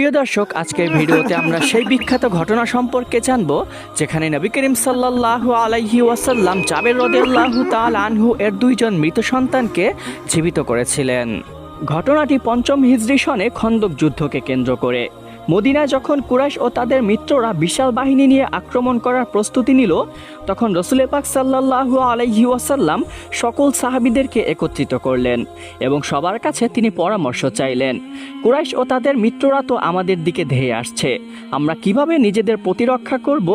প্রিয় দর্শক, আজকের ভিডিওতে আমরা সেই বিখ্যাত ঘটনা সম্পর্কে জানব, যেখানে নবী করিম সাল্লাল্লাহু আলাইহি ওয়াসাল্লাম জাবের রদিয়াল্লাহু তাল আনহু এর দুইজন মৃত সন্তানকে জীবিত করেছিলেন। ঘটনাটি পঞ্চম হিজরি সনে খন্দক যুদ্ধকে কেন্দ্র করে। মদিনায় যখন কুরাইশ ও তাদের মিত্ররা বিশাল বাহিনী নিয়ে আক্রমণ করার প্রস্তুতি নিল, তখন রসুল পাক সাল্লাল্লাহু আলাইহি ওয়াসাল্লাম সকল সাহাবিদেরকে একত্রিত করলেন এবং সবার কাছে তিনি পরামর্শ চাইলেন, কুরাইশ ও তাদের মিত্ররা তো আমাদের দিকে ধেয়ে আসছে, আমরা কীভাবে নিজেদের প্রতিরক্ষা করব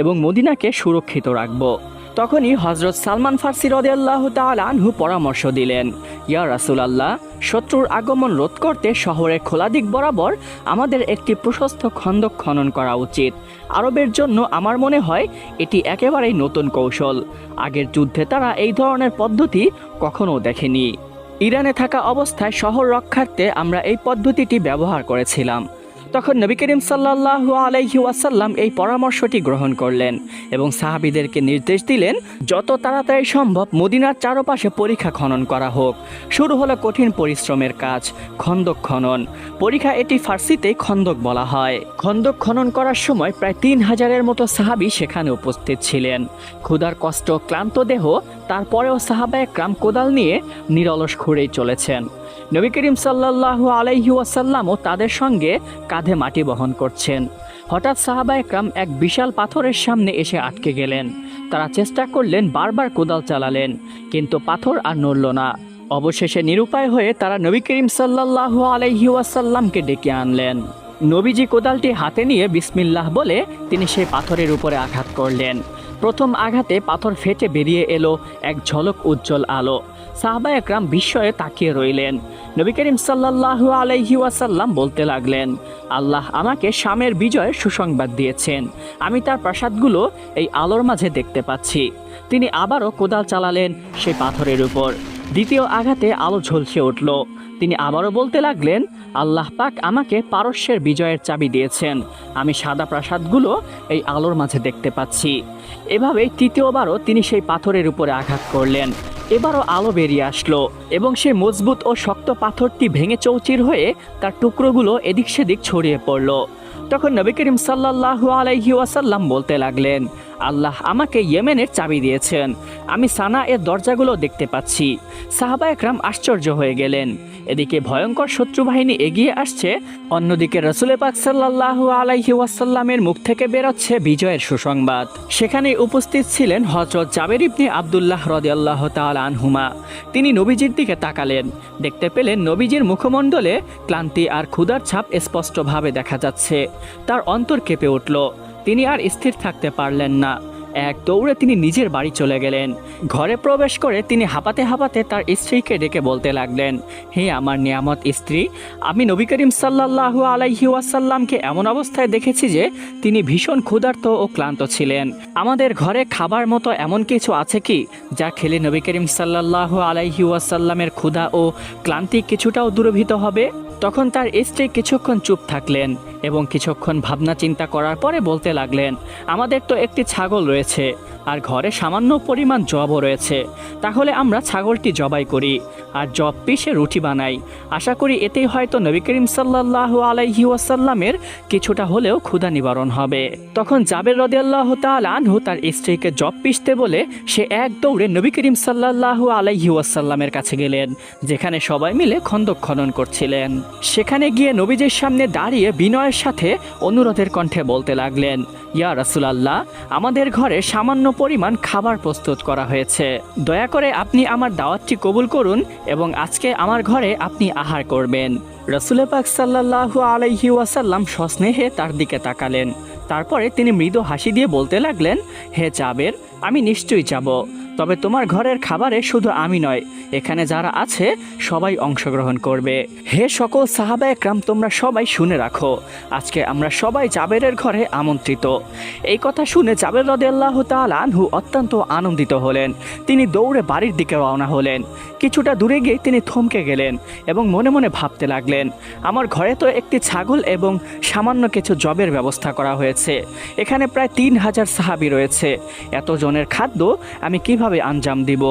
এবং মদিনাকে সুরক্ষিত রাখব? তখনই হজরত সালমান ফার্সি রদিয়াল্লাহ আনহু পরামর্শ দিলেন, ইয়া রাসুলাল্লাহ, শত্রুর আগমন রোধ করতে শহরের খোলা দিক বরাবর আমাদের একটি প্রশস্ত খন্দক খনন করা উচিত। আরবের জন্য আমার মনে হয় এটি একেবারেই নতুন কৌশল। আগের যুদ্ধে তারা এই ধরনের পদ্ধতি কখনো দেখেনি। ইরানে থাকা অবস্থায় শহর রক্ষার্থে আমরা এই পদ্ধতিটি ব্যবহার করেছিলাম। তখন নবী করিম সাল্লাল্লাহু আলাইহি ওয়াসাল্লাম এই পরামর্শটি গ্রহণ করলেন এবং সাহাবিদেরকে নির্দেশ দিলেন, যত তাড়াতাড়ি সম্ভব মদিনার চারপাশে পরীক্ষা খনন করা হোক। শুরু হলো কঠিন পরিশ্রমের কাজ, খন্দক খনন। পরীক্ষা এটি ফার্সিতে খন্দক বলা হয়। খন্দক খনন করার সময় প্রায় তিন হাজারের মতো সাহাবি সেখানে উপস্থিত ছিলেন। ক্ষুধার কষ্ট, ক্লান্ত দেহ, তারপরেও সাহাবায় ক্রাম কোদাল নিয়ে নিরলস ঘুরেই চলেছেন। নবী করিম সাল্লাল্লাহু আলাইহি ওয়াসাল্লামও তাদের সঙ্গে কাঁধে মাটি বহন করছেন। হঠাৎ সাহাবা একরাম এক বিশাল পাথরের সামনে এসে আটকে গেলেন। তারা চেষ্টা করলেন বারবার কোদাল চালালেন, কিন্তু পাথর আর নড়ল না। অবশেষে নিরুপায় হয়ে তারা নবী করিম আলাইহি ওয়াসাল্লামকে ডেকে আনলেন। নবীজি কোদালটি হাতে নিয়ে বিসমিল্লাহ বলে তিনি সেই পাথরের উপরে আঘাত করলেন। প্রথম আঘাতে পাথর ফেটে বেরিয়ে এলো, এক ঝলক উজ্জ্বল আলো। সাহাবা একরাম বিস্ময়ে তাকিয়ে রইলেন। নবী করিম সাল্লাল্লাহু আলাইহি ওয়াসাল্লাম বলতে লাগলেন, আল্লাহ আমাকে শামের বিজয়ের সুসংবাদ দিয়েছেন। আমি তার প্রাসাদগুলো এই আলোর মাঝে দেখতে পাচ্ছি। তিনি আবারও কোদাল চালালেন সেই পাথরের উপর। দ্বিতীয় আঘাতে আলো ঝলসে উঠল। তিনি আবারও বলতে লাগলেন, আল্লাহ পাক আমাকে পারস্যের বিজয়ের চাবি দিয়েছেন। আমি সাদা প্রাসাদগুলো এই আলোর মাঝে দেখতে পাচ্ছি। এভাবে তৃতীয়বারও তিনি সেই পাথরের উপরে আঘাত করলেন। এবারও আলো বেরিয়ে আসলো এবং সেই মজবুত ও শক্ত পাথরটি ভেঙে চৌচির হয়ে তার টুকরোগুলো এদিক সেদিক ছড়িয়ে পড়ল। তখন নবী করিম সাল্লাহ আলাইহি ওয়াসাল্লাম বলতে লাগলেন আল্লাহ আমাকে ইয়েমেনের চাবি দিয়েছেন। আমি সানা এর দরজাগুলো দেখতে পাচ্ছি। সাহাবা একরাম আশ্চর্য হয়ে গেলেন। এদিকে ভয়ঙ্কর শত্রু বাহিনী এগিয়ে আসছে। অন্যদিকে রসুল পাক সাল্লাল্লাহু আলাইহি ওয়াসাল্লামের মুখ থেকে বেরোচ্ছে বিজয়ের সুসংবাদ। সেখানে উপস্থিত ছিলেন হজরত জাবের ইবনে আবদুল্লাহ রদিয়াল্লাহ তাল আনহুমা। তিনি নবীজির দিকে তাকালেন। দেখতে পেলেন নবীজির মুখমণ্ডলে ক্লান্তি আর ক্ষুধার ছাপ স্পষ্টভাবে দেখা যাচ্ছে। তার অন্তর কেঁপে উঠল। তিনি আর স্থির থাকতে পারলেন না। এক দৌড়ে তিনি নিজের বাড়ি চলে গেলেন। ঘরে প্রবেশ করে তিনি হাঁপাতে হাঁপাতে তার স্ত্রীকে ডেকে বলতে লাগলেন, হে আমার নিয়ামত স্ত্রী, আমি নবী করিম সাল্লাল্লাহু আলাইহি ওয়াসাল্লামকে এমন অবস্থায় দেখেছি যে তিনি ভীষণ ক্ষুধার্ত ও ক্লান্ত ছিলেন। আমাদের ঘরে খাবার মতো এমন কিছু আছে কি যা খেলে নবী করিম সাল্লাল্লাহু আলাইহি ওয়াসাল্লামের ক্ষুধা ও ক্লান্তি কিছুটাও দূরভীত হবে? তখন তার স্ত্রী কিছুক্ষণ চুপ থাকলেন এবং কিছুক্ষণ ভাবনা চিন্তা করার পরে বলতে লাগলেন, আমাদের তো একটি ছাগল রয়েছে। আর ঘরে সামান্য পরিমাণ জবও রয়েছে। তাহলে আমরা ছাগলটি জবাই করি আর জব পিষে রুটি বানাই। আশা করি এতেই হয়তো নবী করিম সাল্লাহ আলাইহি ওয়াসাল্লামের কিছুটা হলেও ক্ষুধা নিবারণ হবে। তখন জাবের রদিয়াল্লাহ তাল আনহু তার স্ত্রীকে জব পিষতে বলে সে এক দৌড়ে নবী করিম সাল্লাহ আলাইহি ওয়াসাল্লামের কাছে গেলেন, যেখানে সবাই মিলে খন্দক খনন করছিলেন। সেখানে গিয়ে নবীজের সামনে দাঁড়িয়ে বিনয়ের সাথে অনুরোধের কণ্ঠে বলতে লাগলেন, ইয়া রাসুলাল্লাহ, আমাদের ঘরে সামান্য পরিমাণ খাবার প্রস্তুত করা হয়েছে। দয়া করে আপনি আমার দাওয়াতটি কবুল করুন এবং আজকে আমার ঘরে আপনি আহার করবেন। রসুল পাক সাল্লাহ আলাইহি ওয়াসাল্লাম সস্নেহে তার দিকে তাকালেন। তারপরে তিনি মৃদু হাসি দিয়ে বলতে লাগলেন, হে চাবের আমি নিশ্চয়ই যাব। তবে তোমার ঘরের খাবারে শুধু আমি নয়, এখানে যারা আছে, সবাই অংশগ্রহণ করবে। হে সকল সাহাবা একরাম, তোমরা সবাই শুনে রাখো, আজকে আমরা সবাই জাবেরের ঘরে আমন্ত্রিত। এই কথা শুনে জাবের রদে আল্লাহ আনহু অত্যন্ত আনন্দিত হলেন। তিনি দৌড়ে বাড়ির দিকে রওনা হলেন। কিছুটা দূরে গিয়ে তিনি থমকে গেলেন এবং মনে মনে ভাবতে লাগলেন, আমার ঘরে তো একটি ছাগল এবং সামান্য কিছু জবের ব্যবস্থা করা হয়েছে। এখানে প্রায় তিন হাজার সাহাবি রয়েছে। এতজনের খাদ্য আমি কীভাবে আঞ্জাম দিব?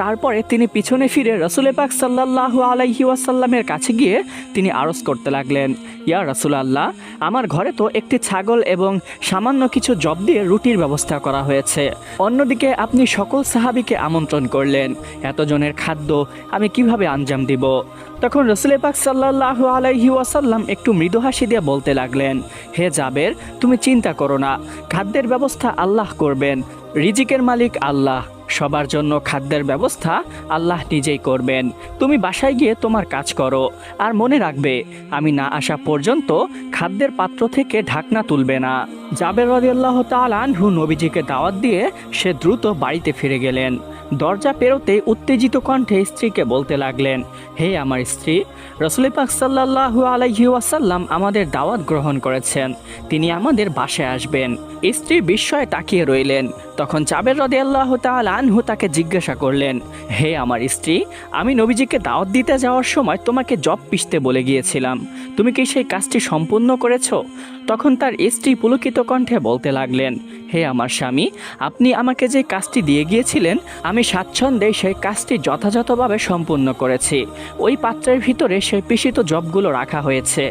তারপরে তিনি পিছনে ফিরে রসুল পাক সাল্লাহ আলাইহি ওয়াসাল্লামের কাছে গিয়ে তিনি আরজ করতে লাগলেন, ইয়া রসুল আল্লাহ আমার ঘরে তো একটি ছাগল এবং সামান্য কিছু জব দিয়ে রুটির ব্যবস্থা করা হয়েছে। অন্যদিকে আপনি সকল সাহাবিকে আমন্ত্রণ করলেন, এতজনের খাদ্য আমি কীভাবে আঞ্জাম দিব? তখন রসুল পাক সাল্লাহ আলাইহি ওয়াসাল্লাম একটু মৃদু হাসি দিয়ে বলতে লাগলেন, হে জাবের, তুমি চিন্তা করো না, খাদ্যের ব্যবস্থা আল্লাহ করবেন, রিজিকের মালিক আল্লাহ। সবার জন্য খাদ্যের ব্যবস্থা আল্লাহ নিজেই করবেন। তুমি বাসায় গিয়ে তোমার কাজ করো। আর মনে রাখবে, আমি না আসা পর্যন্ত খাদ্যের পাত্র থেকে ঢাকনা তুলবে না। জাবের রদিয়াল্লাহ তালানহু নবীজিকে দাওয়াত দিয়ে সে দ্রুত বাড়িতে ফিরে গেলেন। দরজা পেরোতে উত্তেজিত কণ্ঠে স্ত্রীকে বলতে লাগলেন, হে আমার স্ত্রী, রসুল পাক সাল্লাহু আলাইহি ওয়াসাল্লাম আমাদের দাওয়াত গ্রহণ করেছেন। তিনি আমাদের বাসায় আসবেন। স্ত্রী বিস্ময়ে তাকিয়ে রইলেন। তখন চাবের রদে আল্লাহ তাল আনহু তাকে জিজ্ঞাসা করলেন, হে আমার স্ত্রী, আমি নবীজিকে দাওয়াত দিতে যাওয়ার সময় তোমাকে জব পিষতে বলে গিয়েছিলাম। তুমি কি সেই কাজটি সম্পূর্ণ করেছ? তখন তার স্ত্রী পুলকিত কণ্ঠে বলতে লাগলেন, হে আমার স্বামী, আপনি আমাকে যে কাজটি দিয়ে গিয়েছিলেন, আমি স্বাচ্ছন্দ্যে সেই কাজটি যথাযথভাবে সম্পূর্ণ করেছি। ওই পাত্রের ভিতরে সেই পিষিত জবগুলো রাখা হয়েছে।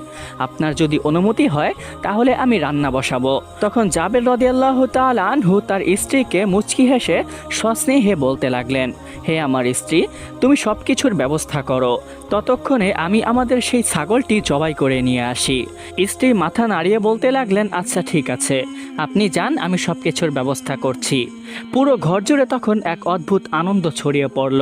আপনার যদি অনুমতি হয়, তাহলে আমি রান্না বসাবো। তখন জাবের রদিয়াল্লাহ তাল আনহু তার স্ত্রীকে মুচকি হেসে সস্নেহে বলতে লাগলেন, হে আমার স্ত্রী, তুমি সব কিছুর ব্যবস্থা করো। ততক্ষণে আমি আমাদের সেই ছাগলটি জবাই করে নিয়ে আসি। স্ত্রী মাথা নাড়িয়ে বলতে লাগলেন আচ্ছা ঠিক আছে। আপনি যান, আমি সব কিছুর ব্যবস্থা করছি। পুরো ঘর জুড়ে তখন এক অদ্ভুত আনন্দ ছড়িয়ে পড়ল।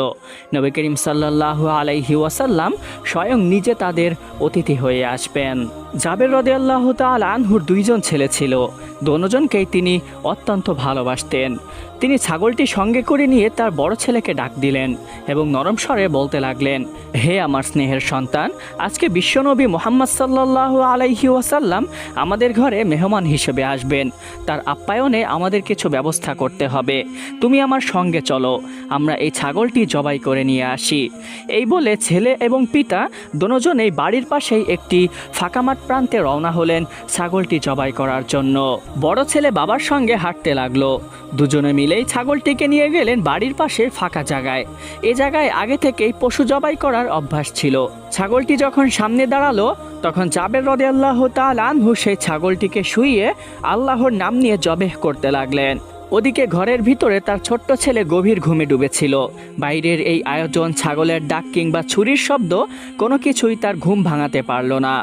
নবী করিম সাল্লাহ আলাইহি ওয়াসাল্লাম স্বয়ং নিজে তাদের অতিথি হয়ে আসবেন। জাবের রদে আল্লাহ তাল আনহুর দুইজন ছেলে ছিল। দোনোজনকেই তিনি অত্যন্ত ভালোবাসতেন। তিনি ছাগলটি সঙ্গে করে নিয়ে তার বড় ছেলেকে ডাক দিলেন এবং নরম স্বরে বলতে লাগলেন, হে আমার স্নেহের সন্তান, আজকে বিশ্বনবী মোহাম্মদ সাল্লাহ আলাইহি ওয়াসাল্লাম আমাদের ঘরে মেহমান হিসেবে আসবেন। তার আপ্যায়নে আমাদের কিছু ব্যবস্থা করতে হবে। তুমি আমার সঙ্গে চলো, আমরা এই ছাগলটি জবাই করে নিয়ে আসি। এই বলে ছেলে এবং পিতা দোনোজনেই বাড়ির পাশেই একটি ফাঁকা মাঠ প্রান্তে রওনা হলেন ছাগলটি জবাই করার জন্য। বড় ছেলে বাবার সঙ্গে হাঁটতে লাগল। দুজনে মিলেই ছাগলটিকে নিয়ে গেলেন বাড়ির পাশে ফাঁকা জায়গায়। এ জায়গায় আগে থেকেই পশু জবাই করার অভ্যাস ছিল। ছাগলটি যখন সামনে দাঁড়াল, তখন জাবের রদে আল্লাহ তাল আনহু সেই ছাগলটিকে শুইয়ে আল্লাহর নাম নিয়ে জবেহ করতে লাগলেন। ওদিকে ঘরের ভিতরে তার ছোট্ট ছেলে গভীর ঘুমে ডুবেছিল। বাইরের এই আয়োজন, ছাগলের ডাক কিংবা ছুরির শব্দ কোনো কিছুই তার ঘুম ভাঙাতে পারল না।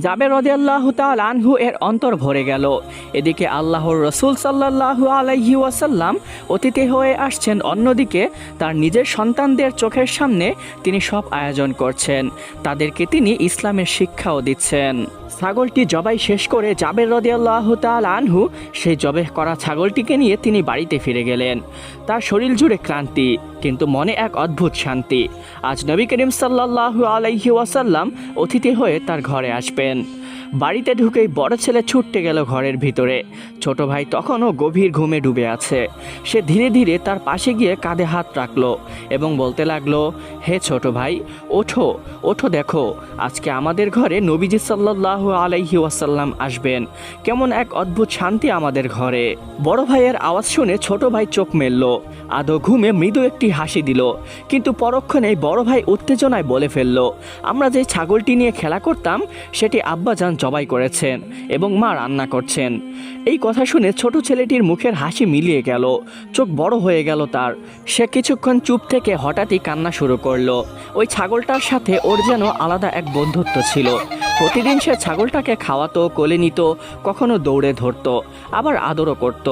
জাবের রদিয়াল্লাহ তাল আনহু এর অন্তর ভরে গেল। এদিকে আল্লাহর রসুল সাল্লাহু আলাইহি ওয়াসাল্লাম অতিথি হয়ে আসছেন, অন্যদিকে তার নিজের সন্তানদের চোখের সামনে তিনি সব আয়োজন করছেন। তাদেরকে তিনি ইসলামের শিক্ষাও দিচ্ছেন। ছাগলটি জবাই শেষ করে জাবের রদিয়াল্লাহ তাল আনহু সেই জবে করা ছাগলটিকে নিয়ে তিনি বাড়িতে ফিরে গেলেন। তার শরীর জুড়ে ক্লান্তি, কিন্তু মনে এক অদ্ভুত শান্তি। আজ নবী করিম সাল্লাহ আলাইহি ওয়াসাল্লাম অতিথি হয়ে তার ঘরে আসবেন। বাড়িতে ঢুকেই বড় ছেলে ছুটতে গেল ঘরের ভিতরে। ছোট ভাই তখনও গভীর ঘুমে ডুবে আছে। সে ধীরে ধীরে তার পাশে গিয়ে কাঁধে হাত রাখল এবং বলতে লাগল, হে ছোট ভাই, ওঠো ওঠো দেখো, আজকে আমাদের ঘরে নবীজি সাল্লাহ আলাইহি ওয়াসাল্লাম আসবেন। কেমন এক অদ্ভুত শান্তি আমাদের ঘরে। বড় ভাইয়ের আওয়াজ শুনে ছোট ভাই চোখ মেলল। আদৌ ঘুমে মৃদু একটি হাসি দিল, কিন্তু পরক্ষণেই বড় ভাই উত্তেজনায় বলে ফেলল, আমরা যে ছাগলটি নিয়ে খেলা করতাম, সেটি আব্বাজান জবাই করেছেন এবং মা রান্না করছেন। এই কথা শুনে ছোট ছেলেটির মুখের হাসি মিলিয়ে গেল, চোখ বড় হয়ে গেল তার। সে কিছুক্ষণ চুপ থেকে হঠাৎই কান্না শুরু করল। ওই ছাগলটার সাথে ওর যেন আলাদা এক বন্ধুত্ব ছিল। প্রতিদিন সে ছাগলটাকে খাওয়াতো, কোলে নিত, কখনো দৌড়ে ধরতো, আবার আদরও করত।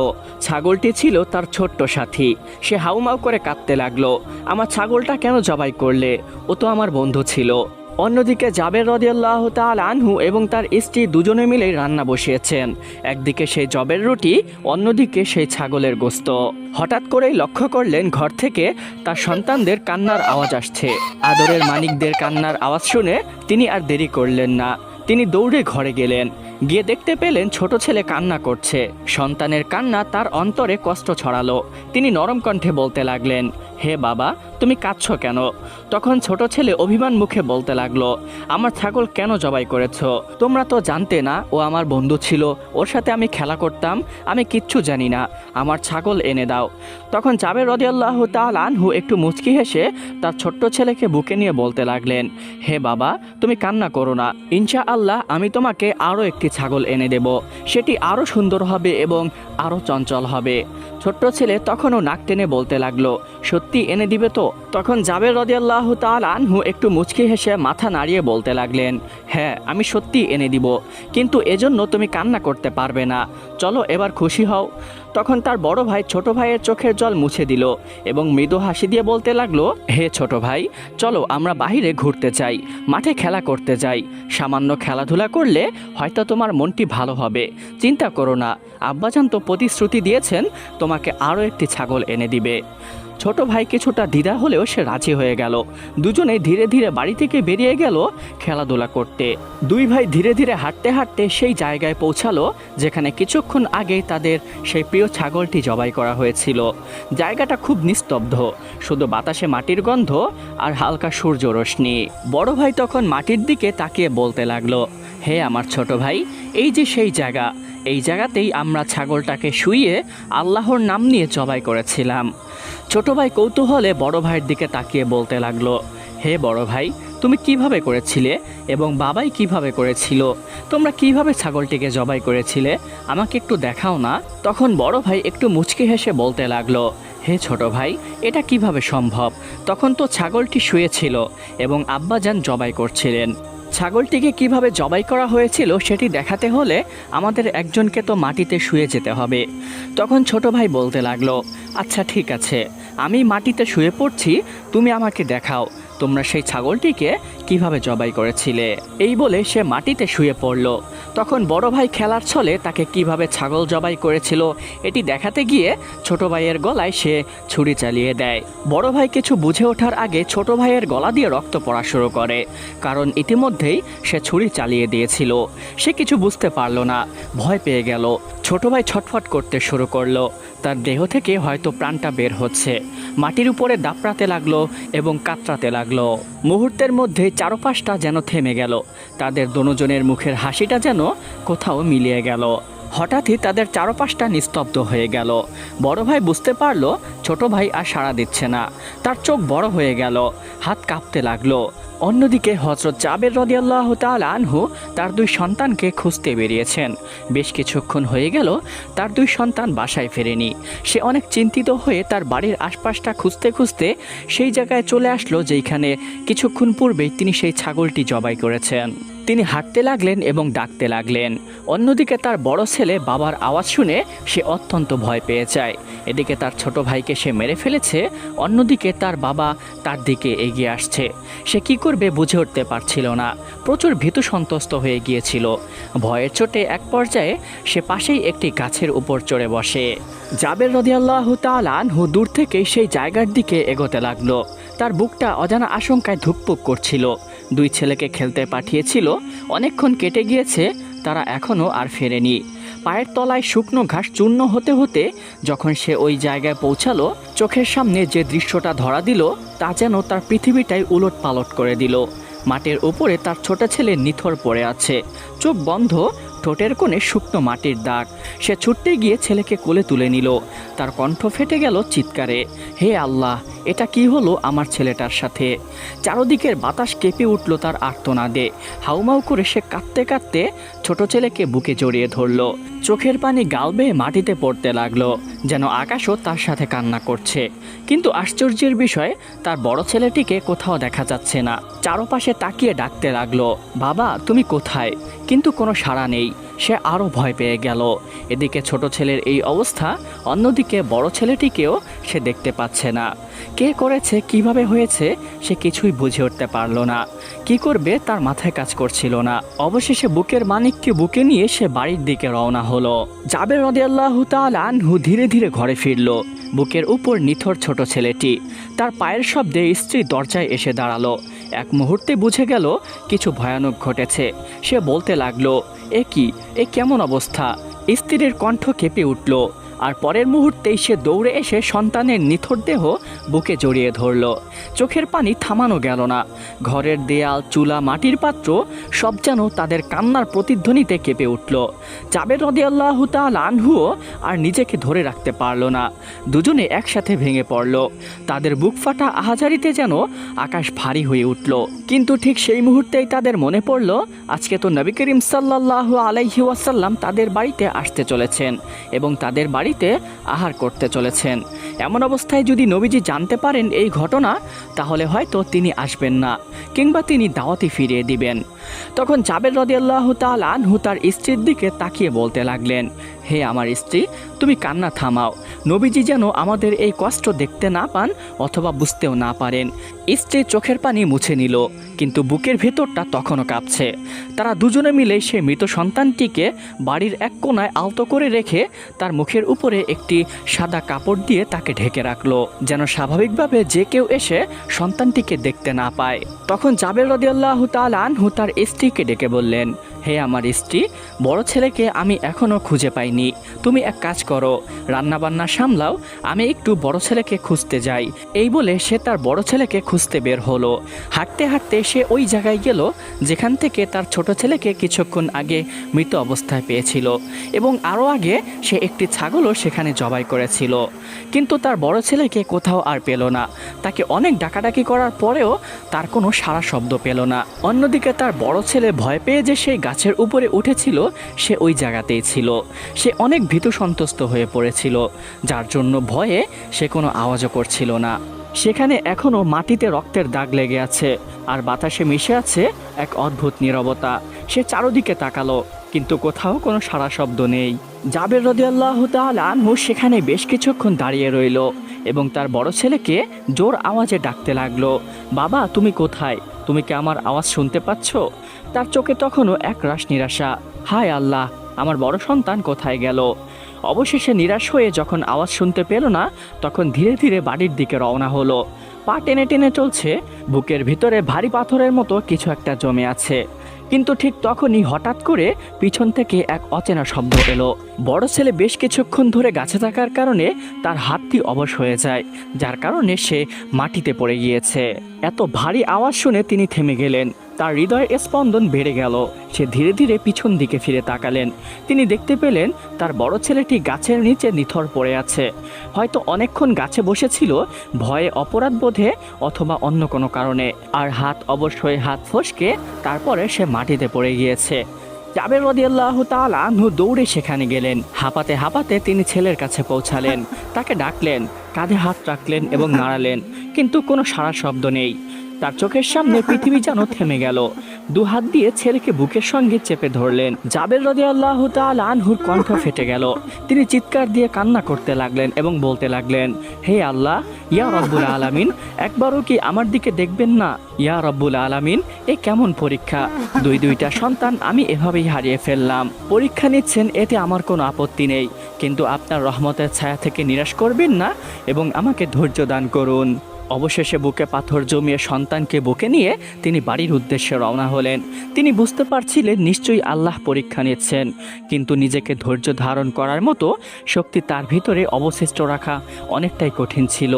ছাগলটি ছিল তার ছোট্ট সাথী। সে হাউমাউ করে কাঁদতে লাগল, আমার ছাগলটা কেন জবাই করলে? ও তো আমার বন্ধু ছিল। অন্যদিকে জাবের রদিয়াল্লাহ তাল আনহু এবং তার স্ত্রী দুজনে মিলে রান্না বসিয়েছেন। একদিকে সেই জবের রুটি, অন্যদিকে সেই ছাগলের গোস্ত। হঠাৎ করেই লক্ষ্য করলেন ঘর থেকে তার সন্তানদের কান্নার আওয়াজ আসছে। আদরের মানিকদের কান্নার আওয়াজ শুনে তিনি আর দেরি করলেন না। তিনি দৌড়ে ঘরে গেলেন। গিয়ে দেখতে পেলেন ছোট ছেলে কান্না করছে। সন্তানের কান্না তার অন্তরে কষ্ট ছড়ালো। তিনি নরম কণ্ঠে বলতে লাগলেন, হে বাবা, তুমি কাঁদছ কেন? তখন ছোট ছেলে অভিমান মুখে বলতে লাগল, আমার ছাগল কেন জবাই করেছ? তোমরা তো জানতে না, ও আমার বন্ধু ছিল। ওর সাথে আমি খেলা করতাম, আমি কিচ্ছু জানি না। আমার ছাগল এনে দাও। তখন জাবের রদিয়াল্লাহ তাল আনহু একটু মুচকি হেসে তার ছোট্ট ছেলেকে বুকে নিয়ে বলতে লাগলেন, হে বাবা, তুমি কান্না করো না। ইনশা আল্লাহ আমি তোমাকে আরও একটি ছাগল এনে দেব। সেটি আরও সুন্দর হবে এবং আরও চঞ্চল হবে। ছোট্ট ছেলে তখনও নাক টেনে বলতে লাগল, সত্যি এনে দিবে তো? তখন জাবের রদিয়াল্লাহ তাল আনহু একটু মুচকি হেসে মাথা নাড়িয়ে বলতে লাগলেন হ্যাঁ আমি সত্যি এনে দিব, কিন্তু এজন্য তুমি কান্না করতে পারবে না। চলো এবার খুশি হও। তখন তার বড় ভাই ছোট ভাইয়ের চোখের জল মুছে দিল এবং মৃদু হাসি দিয়ে বলতে লাগল, হে ছোট ভাই, চলো আমরা বাহিরে ঘুরতে চাই, মাঠে খেলা করতে যাই। সামান্য খেলাধুলা করলে হয়তো তোমার মনটি ভালো হবে। চিন্তা করো না, আব্বাজান তো প্রতিশ্রুতি দিয়েছেন, তোমাকে আরও একটি ছাগল এনে দিবে। ছোট ভাই কিছুটা দ্বিধা হলেও সে রাজি হয়ে গেল। দুজনে ধীরে ধীরে বাড়ি থেকে বেরিয়ে গেল খেলাধুলা করতে। দুই ভাই ধীরে ধীরে হাঁটতে হাঁটতে সেই জায়গায় পৌঁছালো, যেখানে কিছুক্ষণ আগে তাদের সেই প্রিয় ছাগলটি জবাই করা হয়েছিল। জায়গাটা খুব নিস্তব্ধ, শুধু বাতাসে মাটির গন্ধ আর হালকা সূর্য রশ্মি। বড় ভাই তখন মাটির দিকে তাকিয়ে বলতে লাগল, হে আমার ছোট ভাই, এই যে সেই জায়গা এই জায়গাতেই আমরা ছাগলটাকে শুইয়ে আল্লাহর নাম নিয়ে জবাই করেছিলাম। ছোট ভাই কৌতূহলে বড় ভাইয়ের দিকে তাকিয়ে বলতে লাগল, হে বড় ভাই, তুমি কীভাবে করেছিলে এবং বাবাই কীভাবে করেছিল? তোমরা কীভাবে ছাগলটিকে জবাই করেছিলে? আমাকে একটু দেখাও না? তখন বড় ভাই একটু মুচকি হেসে বলতে লাগল, হে ছোট ভাই, এটা কীভাবে সম্ভব? তখন তো ছাগলটি শুয়েছিল এবং আব্বাজান জবাই করছিলেন। ছাগলটিকে কীভাবে জবাই করা হয়েছিল সেটি দেখাতে হলে আমাদের একজনকে তো মাটিতে শুয়ে যেতে হবে। তখন ছোট ভাই বলতে লাগল আচ্ছা ঠিক আছে, আমি মাটিতে শুয়ে পড়ছি, তুমি আমাকে দেখাও, তোমরা সেই ছাগলটিকে কীভাবে জবাই করেছিলে? এই বলে সে মাটিতে শুয়ে পড়ল। তখন বড় ভাই খেলার ছলে তাকে কীভাবে ছাগল জবাই করেছিল, এটি দেখাতে গিয়ে ছোট ভাইয়ের গলায় সে ছুরি চালিয়ে দেয়। বড় ভাই কিছু বুঝে ওঠার আগে ছোট ভাইয়ের গলা দিয়ে রক্ত পড়া শুরু করে, কারণ ইতিমধ্যেই সে ছুরি চালিয়ে দিয়েছিল। সে কিছু বুঝতে পারল না, ভয় পেয়ে গেল। ছোট ভাই ছটফট করতে শুরু করল। তার দেহ থেকে হয়তো প্রাণটা বের হচ্ছে। মাটির উপরে দাপড়াতে লাগল এবং কাতরাতে লাগল। মুহূর্তের মধ্যে চারপাশটা যেন থেমে গেল। তাদের দনোজনের মুখের হাসিটা যেন কোথাও মিলিয়ে গেল। হঠাৎই তাদের চারপাশটা নিস্তব্ধ হয়ে গেল। বড় ভাই বুঝতে পারল, ছোট ভাই আর সাড়া দিচ্ছে না। তার চোখ বড় হয়ে গেল। হাত কাঁপতে লাগল। অন্যদিকে হজরত জাবের রদিয়াল্লাহ তাল আনহু তার দুই সন্তানকে খুঁজতে বেরিয়েছেন। বেশ কিছুক্ষণ হয়ে গেল, তার দুই সন্তান বাসায় ফেরেনি। সে অনেক চিন্তিত হয়ে তার বাড়ির আশপাশটা খুঁজতে খুঁজতে সেই জায়গায় চলে আসলো যেখানে কিছুক্ষণ পূর্বেই তিনি সেই ছাগলটি জবাই করেছেন। তিনি হাঁটতে লাগলেন এবং ডাকতে লাগলেন। অন্যদিকে তার বড় ছেলে বাবার আওয়াজ শুনে সে অত্যন্ত ভয় পেয়ে যায়। এদিকে তার ছোট ভাইকে সে মেরে ফেলেছে, অন্যদিকে তার বাবা তার দিকে এগিয়ে আসছে। সে কি করবে বুঝে উঠতে পারছিল না। প্রচুর ভীতু সন্তস্ত হয়ে গিয়েছিল। ভয়ের চোটে এক পর্যায়ে সে পাশেই একটি গাছের উপর চড়ে বসে। জাবের রদিয়াল্লাহ তালানহু দূর থেকেই সেই জায়গার দিকে এগোতে লাগল। তার বুকটা অজানা আশঙ্কায় ধুকপুক করছিল। দুই ছেলেকে খেলতে পাঠিয়েছিল। অনেকক্ষণ কেটে গিয়েছে। তারা এখনও আর ফেরেনি। পায়ের তলায় শুকনো ঘাস চূর্ণ হতে হতে যখন সে ওই জায়গায় পৌঁছালো, চোখের সামনে যে দৃশ্যটা ধরা দিল, তা যেন তার পৃথিবীটাই উলট পালট করে দিল। মাটির উপরে তার ছোট ছেলে নিথর পড়ে আছে। চোখ বন্ধ, ঠোঁটের কোণে শুকনো মাটির দাগ। সে ছুটতে গিয়ে ছেলেকে কোলে তুলে নিল। তার কণ্ঠ ফেটে গেল চিৎকারে। হে আল্লাহ, এটা কি হলো আমার ছেলেটার সাথে? চারদিকের বাতাস কেঁপে উঠল তার আর্তনাদে। হাউমাউ করে সে কাঁদতে কাঁদতে ছোট ছেলেকে বুকে জড়িয়ে ধরল। চোখের পানি গাল বেয়ে মাটিতে পড়তে লাগল, যেন আকাশও তার সাথে কান্না করছে। কিন্তু আশ্চর্যের বিষয়, তার বড় ছেলেটিকে কোথাও দেখা যাচ্ছে না। চারপাশে তাকিয়ে ডাকতে লাগল, বাবা, তুমি কোথায়? কিন্তু কোনো সাড়া নেই। সে আরও ভয় পেয়ে গেল। এদিকে ছোট ছেলের এই অবস্থা, অন্যদিকে বড় ছেলেটিকেও সে দেখতে পাচ্ছে না। কে করেছে, কীভাবে হয়েছে, সে কিছুই বুঝে উঠতে পারল না। কি করবে, তার মাথায় কাজ করছিল না। অবশেষে বুকের মানিককে বুকে নিয়ে সে বাড়ির দিকে রওনা হলো। জাবের রদিয়াল্লাহ আনহু ধীরে ধীরে ঘরে ফিরল। বুকের উপর নিথর ছোট ছেলেটি। তার পায়ের শব্দে স্ত্রী দরজায় এসে দাঁড়াল। এক মুহূর্তে বুঝে গেল কিছু ভয়ানক ঘটেছে। সে বলতে লাগল, এ কি? এ কেমন অবস্থা? স্ত্রীর কণ্ঠ কেঁপে উঠল। আর পরের মুহূর্তেই সে দৌড়ে এসে সন্তানের নিথর দেহ বুকে জড়িয়ে ধরল। চোখের পানি থামানো গেল না। ঘরের দেয়াল, চুলা, মাটির পাত্র সব যেন তাদের কান্নার প্রতিধ্বনিতে কেঁপে উঠল। চাবের রদি আল্লাহ তাল আনহুও আর নিজেকে ধরে রাখতে পারল না। দুজনে একসাথে ভেঙে পড়ল। তাদের বুক ফাটা আহাজারিতে যেন আকাশ ভারী হয়ে উঠল। কিন্তু ঠিক সেই মুহূর্তেই তাদের মনে পড়ল, আজকে তো নবী করিম সাল্লাহ আলাইহি ওয়াসাল্লাম তাদের বাড়িতে আসতে চলেছেন এবং তাদের বাড়িতে আহার করতে চলেছেন। এমন অবস্থায় যদি নবীজি জানতে পারেন এই ঘটনা, তাহলে হয়তো তিনি আসবেন না, কিংবা তিনি দাওয়াতি ফিরিয়ে দিবেন। তখন জাবের রদিয়াল্লাহ তাল আনহু তার স্ত্রীর দিকে তাকিয়ে বলতে লাগলেন, হে আমার স্ত্রী, তুমি কান্না থামাও। নবীজি যেন আমাদের এই কষ্ট দেখতে না পান অথবা বুঝতেও না পারেন। স্ত্রী চোখের পানি মুছে নিল, কিন্তু বুকের ভেতরটা তখনও কাঁপছে। তারা দুজনে মিলে সে মৃত সন্তানটিকে বাড়ির এক কোনায় আলতো করে রেখে তার মুখের উপরে একটি সাদা কাপড় দিয়ে তাকে ঢেকে রাখল, যেন স্বাভাবিকভাবে যে কেউ এসে সন্তানটিকে দেখতে না পায়। তখন জাবের রদিয়াল্লাহ তাল আনহু তার স্ত্রীকে ডেকে বললেন, হে আমার স্ত্রী, বড় ছেলেকে আমি এখনও খুঁজে পাইনি। তুমি এক কাজ করো, রান্নাবান্না সামলাও, আমি একটু বড় ছেলেকে খুঁজতে যাই। এই বলে সে তার বড় ছেলেকে খুঁজতে বের হলো। হাঁটতে হাঁটতে সে ওই জায়গায় গেল, যেখান থেকে তার ছোট ছেলেকে কিছুক্ষণ আগে মৃত অবস্থায় পেয়েছিল এবং আরও আগে সে একটি ছাগলও সেখানে জবাই করেছিল। কিন্তু তার বড় ছেলেকে কোথাও আর পেল না। তাকে অনেক ডাকাডাকি করার পরেও তার কোনো সারা শব্দ পেল না। অন্যদিকে তার বড় ছেলে ভয় পেয়ে যে সেই গাছের উপরে উঠেছিল, সে ওই জায়গাতেই ছিল। সে অনেক ভীতু সন্তুষ্ট হয়ে পড়েছিল, যার জন্য ভয়ে সে কোনো আওয়াজও করছিল না। সেখানে এখনও মাটিতে রক্তের দাগ লেগে আছে, আর বাতাসে মিশে আছে এক অদ্ভুত নীরবতা। সে চারদিকে তাকালো, কিন্তু কোথাও কোনো সারা শব্দ নেই। জাবের রদিয়াল্লাহ আনহু সেখানে বেশ কিছুক্ষণ দাঁড়িয়ে রইল, এবং তার বড় ছেলেকে জোর আওয়াজে ডাকতে লাগল, বাবা, তুমি কোথায়? তুমি কি আমার আওয়াজ শুনতে পাচ্ছ? তার চোখে তখনও এক রাস নিরাশা। হায় আল্লাহ, আমার বড় সন্তান কোথায় গেল? অবশেষে নিরাশ হয়ে যখন আওয়াজ শুনতে পেল না, তখন ধীরে ধীরে বাড়ির দিকে রওনা হলো। পা টেনে টেনে চলছে, বুকের ভিতরে ভারী পাথরের মতো কিছু একটা জমে আছে। কিন্তু ঠিক তখনই হঠাৎ করে পিছন থেকে এক অচেনা শব্দ এলো। বড় ছেলে বেশ কিছুক্ষণ ধরে গাছে থাকার কারণে তার হাতটি অবশ হয়ে যায়, যার কারণে সে মাটিতে পড়ে গিয়েছে। এত ভারী আওয়াজ শুনে তিনি থেমে গেলেন। তার হৃদয়ের স্পন্দন বেড়ে গেল। সে ধীরে ধীরে পিছন দিকে ফিরে তাকালেন। তিনি দেখতে পেলেন তার বড় ছেলেটি গাছের নিচে নিথর পড়ে আছে। হয়তো অনেকক্ষণ গাছে বসেছিল, ভয়ে অপরাধ বোধে অথবা অন্য কোনো কারণে। আর হাত অবশ্যই হাত ফসকে তারপরে সে মাটিতে পড়ে গিয়েছে। জাবের তাল আনহু দৌড়ে সেখানে গেলেন। হাঁপাতে হাঁপাতে তিনি ছেলের কাছে পৌঁছালেন। তাকে ডাকলেন, কাঁধে হাত রাখলেন এবং নাড়ালেন। কিন্তু কোনো সারা শব্দ নেই। তার চোখের সামনে পৃথিবী যেন থেমে গেল। দু হাত দিয়ে ছেলেকে বুকের সঙ্গে চেপে ধরলেন। জাবের রদি আল্লাহ আনহুর কণ্ঠ ফেটে গেল। তিনি চিৎকার দিয়ে কান্না করতে লাগলেন এবং বলতে লাগলেন, হে আল্লাহ, ইয়া রব্বুল আলামিন, একবারও কি আমার দিকে দেখবেন না? ইয়া রব্বুল আলামিন, এ কেমন পরীক্ষা? দুই দুইটা সন্তান আমি এভাবেই হারিয়ে ফেললাম। পরীক্ষা নিচ্ছেন, এতে আমার কোনো আপত্তি নেই। কিন্তু আপনার রহমতের ছায়া থেকে নিরাশ করবেন না এবং আমাকে ধৈর্য দান করুন। অবশেষে বুকে পাথর জমিয়ে সন্তানকে বুকে নিয়ে তিনি বাড়ির উদ্দেশ্যে রওনা হলেন। তিনি বুঝতে পারছিলেন নিশ্চয়ই আল্লাহ পরীক্ষা নিচ্ছেন, কিন্তু নিজেকে ধৈর্য ধারণ করার মতো শক্তি তার ভিতরে অবশিষ্ট রাখা অনেকটাই কঠিন ছিল।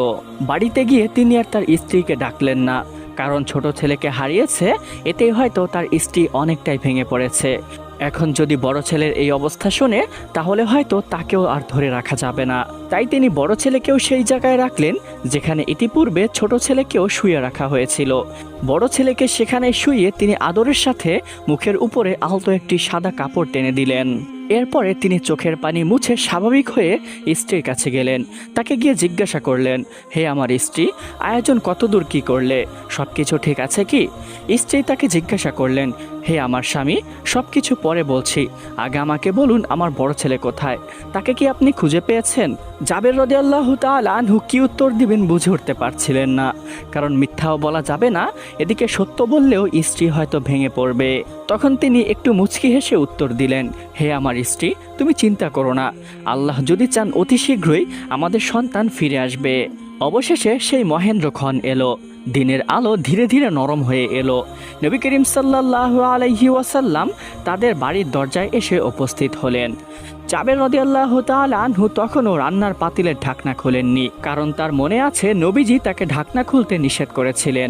বাড়িতে গিয়ে তিনি আর তার স্ত্রীকে ডাকলেন না, কারণ ছোট ছেলেকে হারিয়েছে, এতেই হয়তো তার স্ত্রী অনেকটাই ভেঙে পড়েছে। এখন যদি বড় ছেলের এই অবস্থা শুনে, তাহলে হয়তো তাকেও আর ধরে রাখা যাবে না। তাই তিনি বড় ছেলেকেও সেই জায়গায় রাখলেন, যেখানে ইতিপূর্বে ছোট ছেলেকেও শুয়ে রাখা হয়েছিল। বড় ছেলেকে সেখানে শুয়ে তিনি আদরের সাথে মুখের উপরে আলতো একটি সাদা কাপড় টেনে দিলেন। এরপরে তিনি চোখের পানি মুছে স্বাভাবিক হয়ে স্ত্রীর কাছে গেলেন। তাকে গিয়ে জিজ্ঞাসা করলেন, হে আমার স্ত্রী, আয়োজন কতদূর কি করলে? সব কিছু ঠিক আছে কি? স্ত্রী তাকে জিজ্ঞাসা করলেন হে আমার স্বামী সব কিছু পরে বলছি। আগে আমাকে বলুন আমার বড় ছেলে কোথায়। তাকে কি আপনি খুঁজে পেয়েছেন? জাবের আল্লাহ আনহু কি উত্তর দিবেন বুঝে উঠতে পারছিলেন না। কারণ মিথ্যাও বলা যাবে না, এদিকে সত্য বললেও স্ত্রী হয়তো ভেঙে পড়বে। তখন তিনি একটু মুচকি হেসে উত্তর দিলেন, হে আমার স্ত্রী, তুমি চিন্তা করো না। আল্লাহ যদি চান অতি শীঘ্রই আমাদের সন্তান ফিরে আসবে। অবশেষে সেই মহেন্দ্র খন এলো। দিনের আলো ধীরে ধীরে নরম হয়ে এলো। নবী করিম সাল্লাহ আলহি ওয়াসাল্লাম তাদের বাড়ির দরজায় এসে উপস্থিত হলেন। জাবের রদি আল্লাহ আনহু তখনও রান্নার পাতিলের ঢাকনা খোলেননি, কারণ তার মনে আছে নবীজি তাকে ঢাকনা খুলতে নিষেধ করেছিলেন।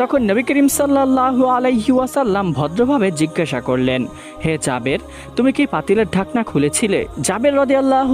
তখন নবী করিম সাল্লাহ আলাইহি ওয়াসাল্লাম ভদ্রভাবে জিজ্ঞাসা করলেন, হে জাবের, তুমি কি পাতিলের ঢাকনা খুলেছিলে? জাবের রদি আল্লাহ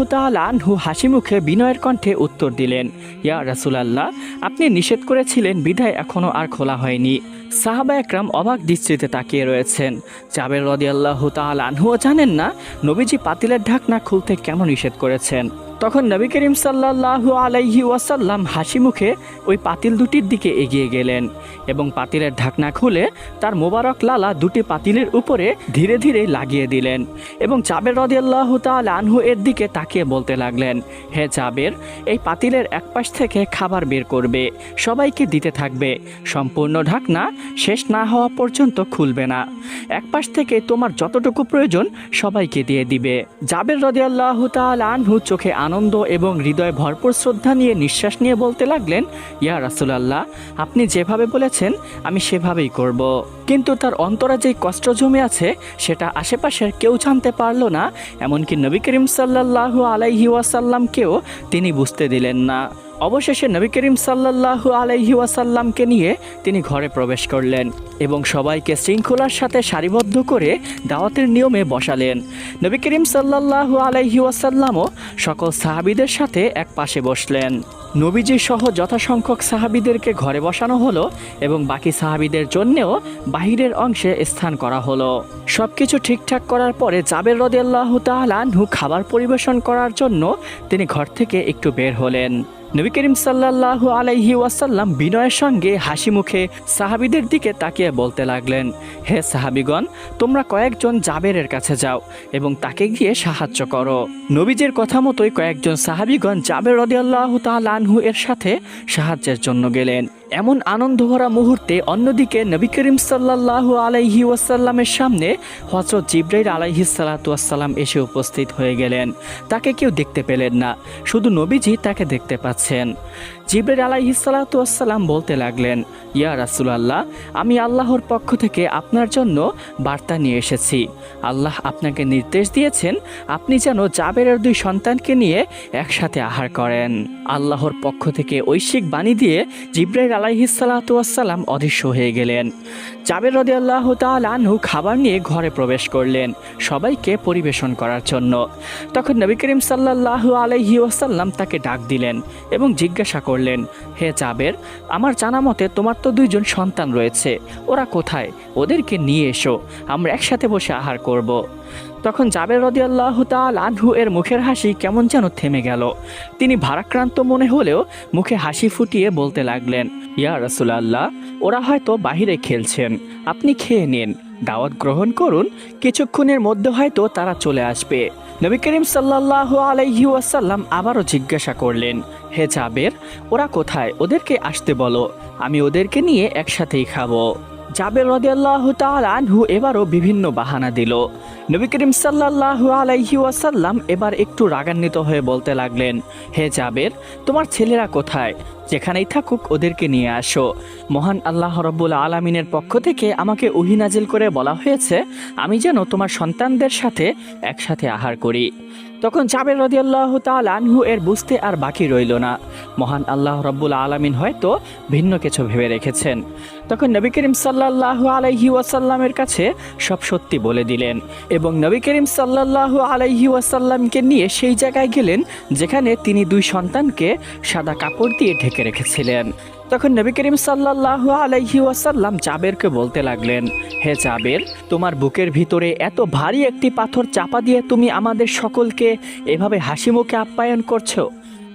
আনহু হাসি মুখে বিনয়ের কণ্ঠে উত্তর দিলেন, ইয়া রাসুলাল্লাহ, আপনি নিষেধ করেছিলেন, বিধায় এখনও আর খোলা হয়নি। সাহাবা একরাম অবাক দৃষ্টিতে তাকিয়ে রয়েছেন। জাবের রদি আল্লাহ তাল আনহুও জানেন না, নবীজি পাতিলের ঢাকনা খুলতে কেন নিষেধ করেছেন? তখন নবী করিম সাল্লাহু আলাইহি ওয়াসাল্লাম হাসি মুখে ওই পাতিল দুটির দিকে এগিয়ে গেলেন এবং পাতিলের ঢাকনা খুলে তার মোবারক লালা দুটি পাতিলের উপরে ধীরে ধীরে লাগিয়ে দিলেন এবং চাবের রদিয়াল্লাহ তাল আনহু এর দিকে তাকিয়ে বলতে লাগলেন, হে চাবের, এই পাতিলের এক পাশ থেকে খাবার বের করবে, সবাইকে দিতে থাকবে, সম্পূর্ণ ঢাকনা শেষ না হওয়া পর্যন্ত খুলবে না। এক পাশ থেকে তোমার যতটুকু প্রয়োজন সবাইকে দিয়ে দিবে। জাবের রদিয়াল্লাহ তাল আনহু চোখে আনন্দ এবং হৃদয় ভরপুর শ্রদ্ধা নিয়ে নিঃশ্বাস নিয়ে বলতে লাগলেন, ইয়া রাসুলাল্লাহ, আপনি যেভাবে বলেছেন, আমি সেভাবেই করব। কিন্তু তার অন্তরা যেই কষ্ট জমে আছে, সেটা আশেপাশের কেউ জানতে পারল না, এমনকি নবী করিম সাল্লাহ আলাইহি ওয়াসাল্লামকেও তিনি বুঝতে দিলেন না অবশেষে নবী করিম সাল্লাহু আলাইহি ওয়াসাল্লামকে নিয়ে তিনি ঘরে প্রবেশ করলেন এবং সবাইকে শৃঙ্খলার সাথে সারিবদ্ধ করে দাওয়াতের নিয়মে বসালেন। নবী করিম সাল্লাহু আলাইহি ওয়াসাল্লামও সকল সাহাবিদের সাথে এক পাশে বসলেন। নবীজি সহ যথাসংখ্যক সাহাবিদেরকে ঘরে বসানো হলো এবং বাকি সাহাবিদের জন্যেও বাহিরের অংশে স্থান করা হলো। সবকিছু ঠিকঠাক করার পরে জাবের রদিয়াল্লাহ তালানহু খাবার পরিবেশন করার জন্য তিনি ঘর থেকে একটু বের হলেন। নবী করিম সাল্লাহ আলাইহি ওয়াসাল্লাম বিনয়ের সঙ্গে হাসি মুখে সাহাবিদের দিকে তাকিয়ে বলতে লাগলেন, হে সাহাবিগণ, তোমরা কয়েকজন জাবেরের কাছে যাও এবং তাকে গিয়ে সাহায্য করো। নবীজের কথা মতোই কয়েকজন সাহাবিগণ জাবের রদিয়াল্লাহ তালানহু এর সাথে সাহায্যের জন্য গেলেন। এমন আনন্দভরা মুহূর্তে অন্যদিকে নবী করিম সাল্লাহ আলাইহি ওয়াসাল্লামের সামনে হজরত জিব্রাইল আলাইহি সালাতাম এসে উপস্থিত হয়ে গেলেন। তাকে কেউ দেখতে পেলেন না, শুধু নবীজি তাকে দেখতে পাচ্ছেন। জিব্রাইল আলাইহি সালাতাম বলতে লাগলেন, ইয়া রাসুলাল্লাহ, আমি আল্লাহর পক্ষ থেকে আপনার জন্য বার্তা নিয়ে এসেছি। আল্লাহ আপনাকে নির্দেশ দিয়েছেন, আপনি যেন জাবেরের দুই সন্তানকে নিয়ে একসাথে আহার করেন। আল্লাহর পক্ষ থেকে ঐশিক বাণী দিয়ে জিব্রাইল আলাইহিসালাতাম অদৃশ্য হয়ে গেলেন। জাবের রদি আল্লাহ আনহু খাবার নিয়ে ঘরে প্রবেশ করলেন, সবাইকে পরিবেশন করার জন্য। তখন নবী করিম সাল্লাহ আলাইহি ওয়াসাল্লাম তাকে ডাক দিলেন এবং জিজ্ঞাসা করলেন, হে জাবের, আমার জানা মতে তোমার তো দুইজন সন্তান রয়েছে, ওরা কোথায়? ওদেরকে নিয়ে এসো, আমরা একসাথে বসে আহার করব। তখন জাবের রদি আল্লাহ তাল আনহু এর মুখের হাসি কেমন যেন থেমে গেল। তিনি ভারাক্রান্ত মনে হলেও মুখে হাসি ফুটিয়ে বলতে লাগলেন, ইয়া রসুলাল্লাহ, ওরা হয়তো বাহিরে খেলছেন। আপনি খেয়ে নিন। দাওয়াত গ্রহণ করুন। কিছুক্ষণের মধ্যে হয়তো তারা চলে আসবে। নবী করিম সাল্লাহ আলাইহি আবারও জিজ্ঞাসা করলেন, হে জাবের, ওরা কোথায়? ওদেরকে আসতে বলো। আমি ওদেরকে নিয়ে একসাথেই খাব। জাবের রদিয়াল্লাহ আনহু এবারও বিভিন্ন বাহানা দিল। নবী করিম সাল্লাহ আলাইহি ওয়াসাল্লাম এবার একটু রাগান্বিত হয়ে বলতে লাগলেন, হে জাবের, তোমার ছেলেরা কোথায়? যেখানেই থাকুক ওদেরকে নিয়ে আসো। মহান আল্লাহ রব্বুল আলমিনের পক্ষ থেকে আমাকে উহিনাজিল করে বলা হয়েছে, আমি যেন তোমার সন্তানদের সাথে একসাথে আহার করি। তখন জাবের রদিয়াল্লাহ তাল আনহু এর বুঝতে আর বাকি রইল না। মহান আল্লাহ রব্বুল আলমিন হয়তো ভিন্ন কিছু ভেবে রেখেছেন। তখন নবী করিম সাল্লাহ আলাইহি ওয়াসাল্লামের কাছে সব সত্যি বলে দিলেন এবং নবী করিম সাল্লাহ আলাইহি ওয়াসাল্লামকে নিয়ে সেই জায়গায় গেলেন যেখানে তিনি দুই সন্তানকে সাদা কাপড় দিয়ে ঢেকে রেখেছিলেন। তখন নবী করিম সাল্লাহ আলাইহি ওয়াসাল্লাম জাবেরকে বলতে লাগলেন, হে জাবের, তোমার বুকের ভিতরে এত ভারী একটি পাথর চাপা দিয়ে তুমি আমাদের সকলকে এভাবে হাসি মুখে আপ্যায়ন করছ?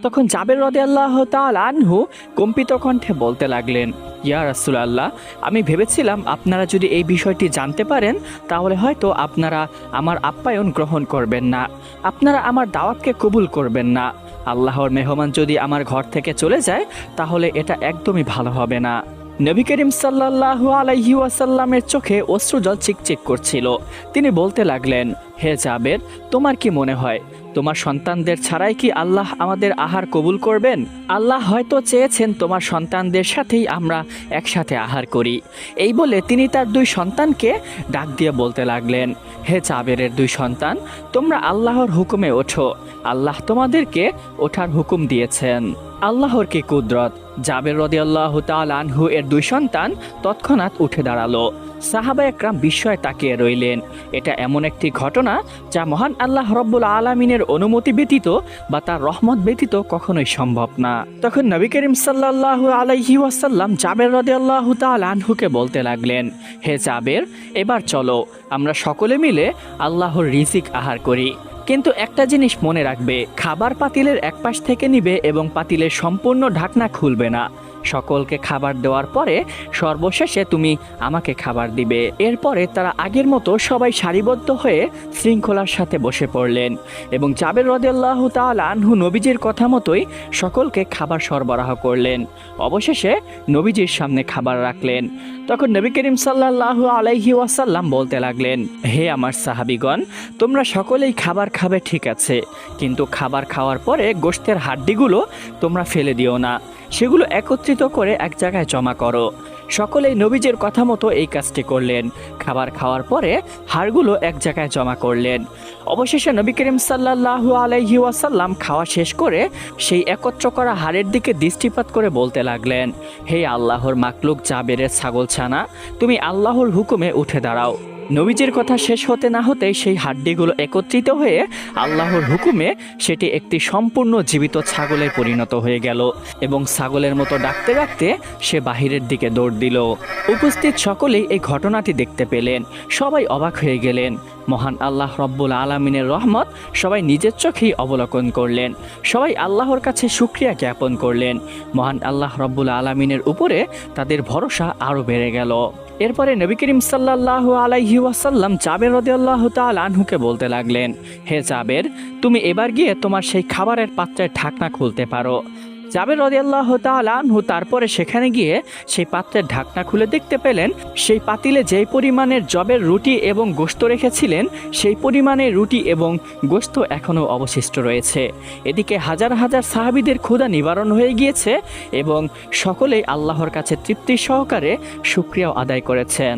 তখন জাবের রদে আল্লাহ তাল আনহু কম্পিত কণ্ঠে বলতে লাগলেন, ইয়া রাসুল আল্লাহ আমি ভেবেছিলাম আপনারা যদি এই বিষয়টি জানতে পারেন, তাহলে হয়তো আপনারা আমার আপ্যায়ন গ্রহণ করবেন না। আপনারা আমার দাওয়াতকে কবুল করবেন না। আল্লাহর মেহমান যদি আমার ঘর থেকে চলে যায়, তাহলে এটা একদমই ভালো হবে না। নবী করিম সাল্লাহ আলাইহি ওয়াসাল্লামের চোখে অশ্রুজল চিকচিক করছিল। তিনি বলতে লাগলেন, হে জাবের, তোমার কি মনে হয় তোমার সন্তানদের ছাড়াই কি আল্লাহ আমাদের আহার কবুল করবেন? আল্লাহ হয়তো চেয়েছেন তোমার সন্তানদের সাথেই আমরা একসাথে আহার করি। এই বলে তিনি তার দুই সন্তানকে ডাক দিয়ে বলতে লাগলেন, হে চাবেরের দুই সন্তান, তোমরা আল্লাহর হুকুমে ওঠো। আল্লাহ তোমাদেরকে ওঠার হুকুম দিয়েছেন। আল্লাহর কি কুদরত? জাবের রদি আল্লাহ আনহু এর দুই সন্তান তৎক্ষণাৎ উঠে দাঁড়াল। সাহাবা একরাম বিস্ময়ে তাকিয়ে রইলেন। এটা এমন একটি ঘটনা যা মহান আল্লাহ রব্বুল আলমিনের অনুমতি ব্যতীত বা তার রহমত ব্যতীত কখনোই সম্ভব না। তখন নবী করিম সাল্লাহ আলাইহি ওয়াসাল্লাম জাবের রদি আল্লাহ আনহুকে বলতে লাগলেন, হে জাবের, এবার চলো। আমরা সকলে মিলে আল্লাহর রিজিক আহার করি। কিন্তু একটা জিনিস মনে রাখবে, খাবার পাতিলের এক পাশ থেকে নিবে এবং পাতিলের সম্পূর্ণ ঢাকনা খুলবে না। সকলকে খাবার দেওয়ার পরে সর্বশেষে তুমি আমাকে খাবার দিবে। এরপরে তারা আগের মতো সবাই সারিবদ্ধ হয়ে শৃঙ্খলার সাথে বসে পড়লেন এবং জাবের রদেল্লাহ তাল আনহু নবীজির কথা মতোই সকলকে খাবার সরবরাহ করলেন। অবশেষে নবীজির সামনে খাবার রাখলেন। তখন নবী করিম সাল্লাহ আলাইহি ওয়াসাল্লাম বলতে লাগলেন, হে আমার সাহাবিগণ, তোমরা সকলেই খাবার খাবে ঠিক আছে, কিন্তু খাবার খাওয়ার পরে গোষ্ঠের হাড্ডিগুলো তোমরা ফেলে দিও না। সেগুলো একত্রিত করে এক জায়গায় জমা করো। সকলেই নবীজের কথা মতো এই কাজটি করলেন। খাবার খাওয়ার পরে হাড়গুলো এক জায়গায় জমা করলেন। অবশেষে নবী করিম সাল্লাহ আলাইহি ওয়াসাল্লাম খাওয়া শেষ করে সেই একত্র করা হাড়ের দিকে দৃষ্টিপাত করে বলতে লাগলেন, হে আল্লাহর মাকলুক জাবেরের ছাগল ছানা তুমি আল্লাহর হুকুমে উঠে দাঁড়াও। নবীজির কথা শেষ হতে না হতে সেই হাড্ডিগুলো একত্রিত হয়ে আল্লাহর হুকুমে সেটি একটি সম্পূর্ণ জীবিত ছাগলে পরিণত হয়ে গেল এবং ছাগলের মতো ডাকতে ডাকতে সে বাহিরের দিকে দৌড় দিল। উপস্থিত সকলেই এই ঘটনাটি দেখতে পেলেন। সবাই অবাক হয়ে গেলেন। মহান আল্লাহ রব্বুল আলমিনের রহমত সবাই নিজের চোখেই অবলোকন করলেন। সবাই আল্লাহর কাছে সুক্রিয়া জ্ঞাপন করলেন। মহান আল্লাহ রব্বুল আলমিনের উপরে তাদের ভরসা আরও বেড়ে গেল। এরপরে নবী করিম সাল্লাহ আলাইহি ওয়াসাল্লাম জাবের রদিয়াল্লাহ তাল আনহুকে বলতে লাগলেন, হে জাবের, তুমি এবার গিয়ে তোমার সেই খাবারের পাত্রের ঢাকনা খুলতে পারো। জাবের রদিয়াল্লাহ তাল আনহু তারপরে সেখানে গিয়ে সেই পাত্রের ঢাকনা খুলে দেখতে পেলেন, সেই পাতিলে যেই পরিমাণের জবের রুটি এবং গোস্ত রেখেছিলেন, সেই পরিমাণের রুটি এবং গোস্ত এখনও অবশিষ্ট রয়েছে। এদিকে হাজার হাজার সাহাবিদের ক্ষুধা নিবারণ হয়ে গিয়েছে এবং সকলেই আল্লাহর কাছে তৃপ্তি সহকারে শুক্রিয়াও আদায় করেছেন।